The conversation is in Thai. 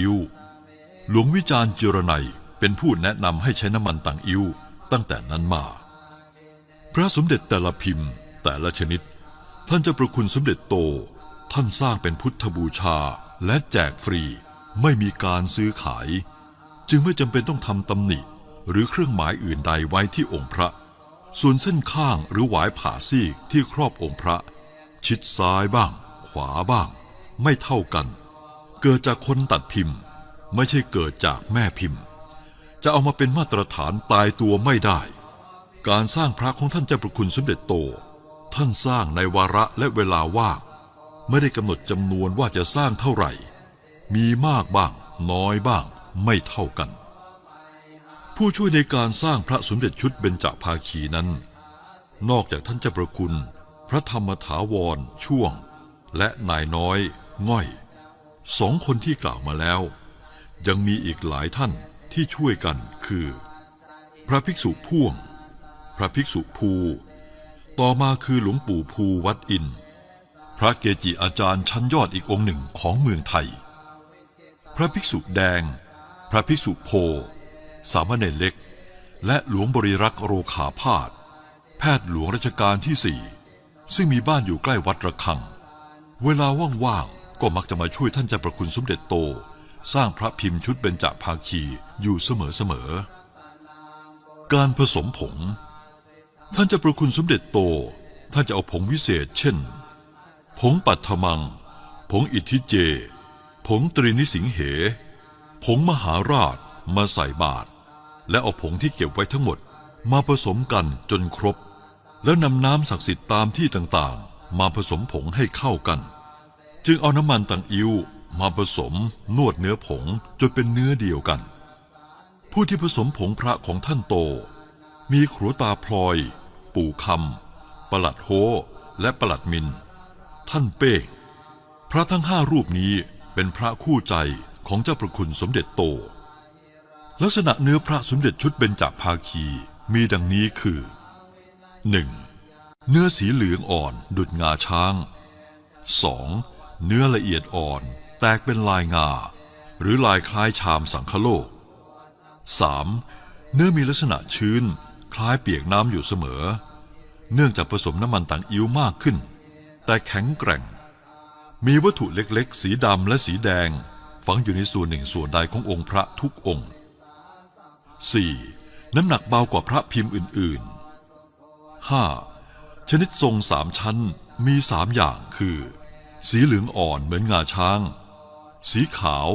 อิ้วหลวงวิจารณ์จิรนัยเป็นผู้แนะนำให้ใช้น้ำมันต่างอิ้วตั้งแต่นั้นมา พระสมเด็จแต่ละพิมพ์แต่ละชนิด ท่านจะประคุณสมเด็จโต ท่านสร้างเป็นพุทธบูชาและแจกฟรีไม่มีการซื้อขาย จึงไม่จำเป็นต้องทำตำหนิหรือเครื่องหมายอื่นใดไว้ที่องค์พระ ส่วนเส้นข้างหรือหวายผ่าซีกที่ครอบองค์พระ ชิดซ้ายบ้าง ขวาบ้าง ไม่เท่ากัน เกิดจากคนตัดพิมพ์ ไม่ใช่เกิดจากแม่พิมพ์ จะเอามาเป็นมาตรฐานตายตัวไม่ได้ การสร้างพระของท่านเจ้าประคุณสมเด็จโต ท่านสร้างในวาระและเวลาว่างไม่ได้กำหนดจำนวนว่าจะสร้างเท่าไหร่ มีมากบ้าง น้อยบ้าง ไม่เท่ากัน ผู้ช่วยในการสร้างพระสมเด็จชุดเบญจภาคีนั้น นอกจากท่านเจ้าประคุณ พระธรรมถาวรช่วง และนายน้อย ง่อย สองคนที่กล่าวมาแล้ว ยังมีอีกหลายท่านที่ช่วยกันคือ พระภิกษุพ่วง พระภิกษุภู ต่อมาคือหลวงปู่ภูวัดอิน พระเกจิอาจารย์ชั้นยอดอีกองค์หนึ่งของเมืองไทย พระภิกษุแดง พระภิกษุโพ สามเณรเล็ก และหลวงบริรักษ์โรขาพาธแพทย์หลวงรัชกาลที่สี่ซึ่งมีบ้านอยู่ใกล้วัดระฆัง เวลาว่างๆ ก็มักจะมาช่วยท่านเจ้าประคุณสมเด็จโต สร้างพระพิมพ์ชุดเบญจภาคีอยู่เสมอๆ การผสมผง ท่านเจ้าประคุณสมเด็จโต ท่านจะเอาผงวิเศษ เช่น ผงปัทมัง ผงอิทธิเจ ผงตรีนิสิงเห ผงมหาราชมาใส่บาตรและเอาผงที่เก็บไว้ทั้งหมดมาผสมกันจนครบ แล้วนำน้ำศักดิ์สิทธิ์ตามที่ต่างๆ มาผสมผงให้เข้ากัน จึงเอาน้ำมันต่างอิ้วมาผสมนวดเนื้อผงจนเป็นเนื้อเดียวกัน ผู้ที่ผสมผงพระของท่านโต มีครัวตาพลอย ปู่คำประหลัดโฮและประหลัดมิน ท่านเป้งพระทั้งห้ารูปนี้เป็นพระคู่ใจของเจ้าประคุณสมเด็จโต ลักษณะเนื้อพระสมเด็จชุดเบญจภาคีมีดังนี้คือ 1. เนื้อสีเหลืองอ่อนดุดงาช้าง 2. เนื้อละเอียดอ่อน แตกเป็นลายงา หรือลายคล้ายชามสังคโลก 3. เนื้อมีลักษณะชื้น คล้ายเปียกน้ำอยู่เสมอ เนื่องจากผสมน้ำมันต่างอิ้วมากขึ้น แต่แข็งแกร่ง มีวัตถุเล็กๆ สีดำและสีแดง ฝังอยู่ในส่วนหนึ่งส่วนใดขององค์พระทุกองค์ 4. น้ำหนักเบากว่าพระพิมพ์อื่นๆ 5. ชนิดทรงสามชั้นมีสามอย่างคือ สีเหลืองอ่อนเหมือนงาช้าง สีขาว